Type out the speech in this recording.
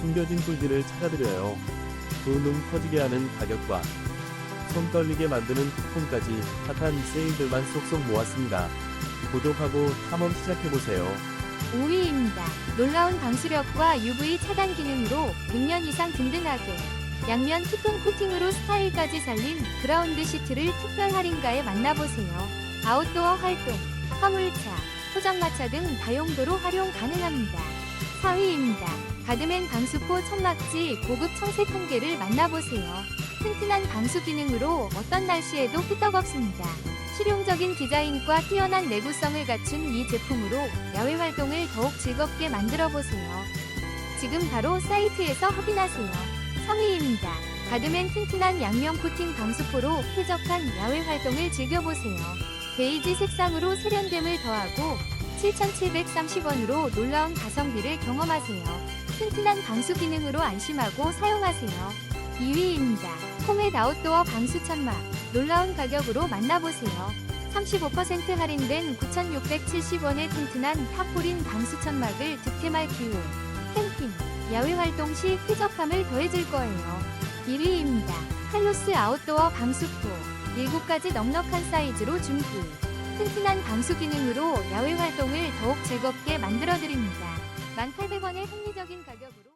숨겨진 꿀들을 찾아드려요. 두눈 터지게 하는 가격과 손 떨리게 만드는 쿠폰까지 핫한 세일들만 쏙쏙 모았습니다. 구독하고 탐험 시작해보세요. 5위입니다. 놀라운 방수력과 UV 차단 기능으로 100년 이상 든든하게 양면 티폰 코팅으로 스타일까지 살린 그라운드 시트를 특별 할인가에 만나보세요. 아웃도어 활동, 화물차, 포장마차 등 다용도로 활용 가능합니다. 4위입니다. 가드맨 방수포 천막지 고급 청색 한개를 만나보세요. 튼튼한 방수 기능으로 어떤 날씨에도 끄떡없습니다. 실용적인 디자인과 뛰어난 내구성을 갖춘 이 제품으로 야외 활동을 더욱 즐겁게 만들어 보세요. 지금 바로 사이트에서 확인하세요. 3위입니다. 가드맨 튼튼한 양면 코팅 방수포로 쾌적한 야외 활동을 즐겨보세요. 베이지 색상으로 세련됨을 더하고 7,730원으로 놀라운 가성비를 경험하세요. 튼튼한 방수 기능으로 안심하고 사용하세요. 2위입니다. 홈의 아웃도어 방수 천막. 놀라운 가격으로 만나보세요. 35% 할인된 9,670원의 튼튼한 타포린 방수 천막을 득템할 기회. 캠핑, 야외 활동 시 쾌적함을 더해줄 거예요. 1위입니다. 칼로스 아웃도어 방수포. 7가지 넉넉한 사이즈로 준비. 튼튼한 방수 기능으로 야외 활동을 더욱 즐겁게 만들어드립니다. 1,800원의 합리적인 가격으로